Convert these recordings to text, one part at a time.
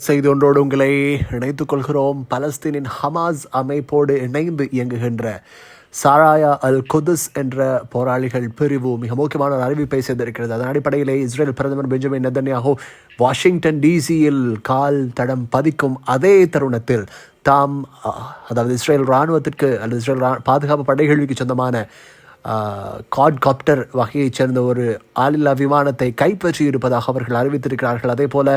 செய்தி ஒன்றோடு உங்களை இணைத்துக் கொள்கிறோம். பலஸ்தீனின் ஹமாஸ் அமைப்போடு இணைந்து இயங்குகின்ற சாராயா அல் குதுஸ் என்ற போராளிகள் பிரிவு மிக முக்கியமான ஒரு அறிவிப்பை செய்திருக்கிறது. அதன் அடிப்படையிலே இஸ்ரேல் பிரதமர் பெஞ்சமின் நெதன்யாகோ வாஷிங்டன் டிசியில் கால் தடம் பதிக்கும் அதே தருணத்தில் தாம் அதாவது இஸ்ரேல் இராணுவத்திற்கு அல்லது இஸ்ரேல் ரா- பாதுகாப்பு படைகளுக்கு சொந்தமான காட்காப்டர் வகையைச் சேர்ந்த ஒரு ஆளில்லா விமானத்தை கைப்பற்றியிருப்பதாக அவர்கள் அறிவித்திருக்கிறார்கள். அதே போல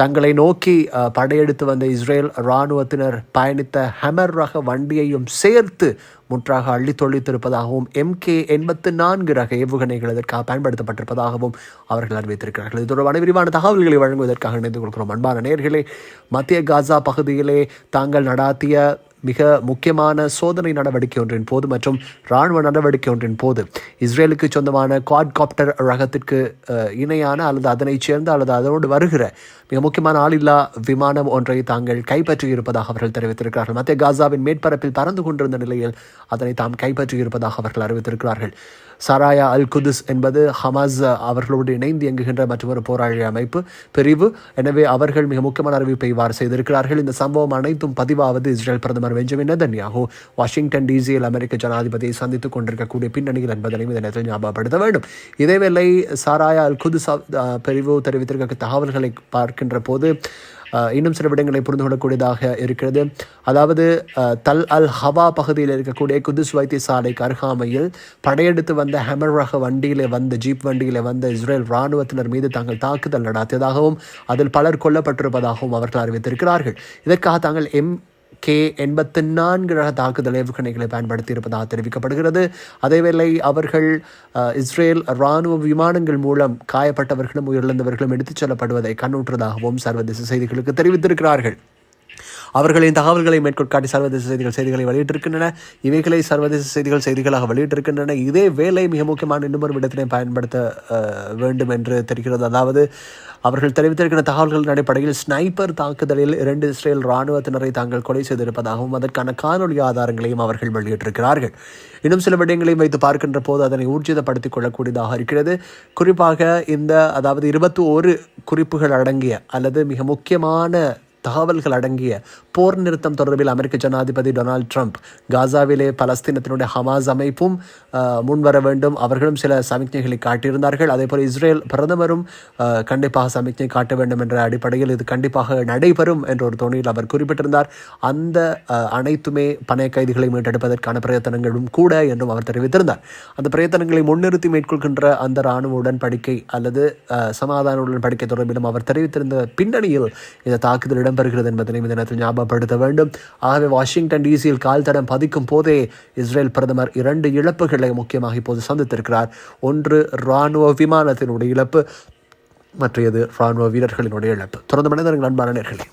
தங்களை நோக்கி படையெடுத்து வந்த இஸ்ரேல் இராணுவத்தினர் பயணித்த ஹெமர் ரக வண்டியையும் சேர்த்து முற்றாக அள்ளி தொழித்திருப்பதாகவும் எம்கே எண்பத்து நான்கு ரக ஏவுகணைகள் இதற்காக பயன்படுத்தப்பட்டிருப்பதாகவும் அவர்கள் அறிவித்திருக்கிறார்கள். இது தொடர்பான விரிவான தகவல்களை வழங்குவதற்காக இணைந்து கொள்கிறோம். அன்பான நேர்களே மத்திய காசா பகுதியிலே தாங்கள் நடாத்திய மிக முக்கியமான சோதனை நடவடிக்கை ஒன்றின் போது மற்றும் இராணுவ நடவடிக்கை ஒன்றின் போது இஸ்ரேலுக்கு சொந்தமான குவாட்காப்டர் ரகத்திற்கு இணையான அல்லது அதனை சேர்ந்த அல்லது அதனோடு வருகிற மிக முக்கியமான ஆளில்லா விமானம் ஒன்றை தாங்கள் கைப்பற்றி இருப்பதாக அவர்கள் தெரிவித்திருக்கிறார்கள். மத்திய காசாவின் மேற்பரப்பில் பறந்து கொண்டிருந்த நிலையில் அதனை தாம் கைப்பற்றி இருப்பதாக அவர்கள் அறிவித்திருக்கிறார்கள். சராயா அல் குதுஸ் என்பது ஹமாஸ் அவர்களோடு இணைந்து இயங்குகின்ற மற்றொரு போராளி அமைப்பு பிரிவு. எனவே அவர்கள் மிக முக்கியமான அறிவிப்பை இவ்வாறு செய்திருக்கிறார்கள். இந்த சம்பவம் அனைத்தும் பதிவாவது இஸ்ரேல் பிரதமர் பெஞ்சமின் நெதன்யாகு. வாஷிங்டன் டிசியில் அமெரிக்க ஜனாதிபதியை சந்தித்துக் கொண்டிருக்கக்கூடிய பின்னணியில் என்பதனையும் இந்த நேரத்தில் ஞாபகப்படுத்த வேண்டும். இதேவேளை சாராயா அல் குது பிரிவு தெரிவித்திருக்க தகவல்களை பார்க்கின்ற போது இன்னும் சில விடங்களை புரிந்து கொள்ளக்கூடியதாக இருக்கிறது. அதாவது தல் அல் ஹவா பகுதியில் இருக்கக்கூடிய குதுஸ் வைத்தியசாலைக்கு அருகாமையில் படையெடுத்து வந்த ஹெமர் ரக வண்டியிலே வந்த ஜீப் வண்டியிலே வந்த இஸ்ரேல் இராணுவத்தினர் மீது தாங்கள் தாக்குதல் நடாத்தியதாகவும் அதில் பலர் கொல்லப்பட்டிருப்பதாகவும் அவர்கள் அறிவித்திருக்கிறார்கள். இதற்காக தாங்கள் எம் கே எண்பத்தி நான்கு ரக தாக்குதல் ஏவுகணைகளை பயன்படுத்தி இருப்பதாக தெரிவிக்கப்படுகிறது. அதேவேளை அவர்கள் இஸ்ரேல் இராணுவ விமானங்கள் மூலம் காயப்பட்டவர்களும் உயிரிழந்தவர்களும் எடுத்துச் செல்லப்படுவதை கண்ணுற்றதாகவும் சர்வதேச செய்திகளுக்கு தெரிவித்திருக்கிறார்கள். அவர்களின் தகவல்களை மேற்கோள் காட்டி சர்வதேச செய்திகள் செய்திகளை வெளியிட்டிருக்கின்றன. இவைகளை சர்வதேச செய்திகள் செய்திகளாக வெளியிட்டிருக்கின்றன. இதே வேலை மிக முக்கியமான இன்னொரு இடத்தினை பயன்படுத்த வேண்டும் என்று தெரிகிறது. அதாவது அவர்கள் தெரிவித்திருக்கிற தகவல்களின் அடிப்படையில் ஸ்னைப்பர் தாக்குதலில் இரண்டு இஸ்ரேல் இராணுவத்தினரை தாங்கள் கொலை செய்திருப்பதாகவும் அதற்கான காணொலி ஆதாரங்களையும் அவர்கள் வெளியிட்டிருக்கிறார்கள். இன்னும் சில விடயங்களையும் வைத்து பார்க்கின்ற போது அதனை ஊர்ஜிதப்படுத்திக் கொள்ளக்கூடியதாக இருக்கிறது. குறிப்பாக இந்த அதாவது இருபத்தி ஒரு குறிப்புகள் அடங்கிய அல்லது மிக முக்கியமான தகவல்கள் அடங்கிய போர் நிறுத்தம் தொடர்பில் அமெரிக்க ஜனாதிபதி டொனால்ட் ட்ரம்ப் காசாவிலே பலஸ்தீனத்தினுடைய ஹமாஸ் அமைப்பும் முன்வர வேண்டும். அவர்களும் சில சமிக்ஞைகளை காட்டியிருந்தார்கள். அதேபோல் இஸ்ரேல் பிரதமரும் கண்டிப்பாக சமிக்ஞை காட்ட வேண்டும் என்ற அடிப்படையில் இது கண்டிப்பாக நடைபெறும் என்ற ஒரு தோணியில் அவர் குறிப்பிட்டிருந்தார். அந்த அஹ், அனைத்துமே பணைய கைதிகளை மீட்டெடுப்பதற்கான பிரயத்தனங்களும் கூட என்றும் அவர் தெரிவித்திருந்தார். அந்த பிரயத்தனங்களை முன்னிறுத்தி மேற்கொள்கின்ற அந்த இராணுவ உடன்படிக்கை அல்லது அஹ், சமாதான உடன்படிக்கை தொடர்பிலும் அவர் தெரிவித்திருந்த பின்னணியில் இந்த தாக்குதலிடம் இடம்பெறுகிறது என்பதனை இந்த நேரத்தில் ஞாபகப்படுத்த வேண்டும். ஆகவே வாஷிங்டன் டிசியில் கால் தடம் பதிக்கும் போதே இஸ்ரேல் பிரதமர் இரண்டு இழப்புகளை முக்கியமாக இப்போது சந்தித்திருக்கிறார். ஒன்று இராணுவ விமானத்தினுடைய இழப்பு மற்றையது இராணுவ வீரர்களினுடைய இழப்பு. தொடர்ந்து மனிதர்கள் அன்பான நேர்களே.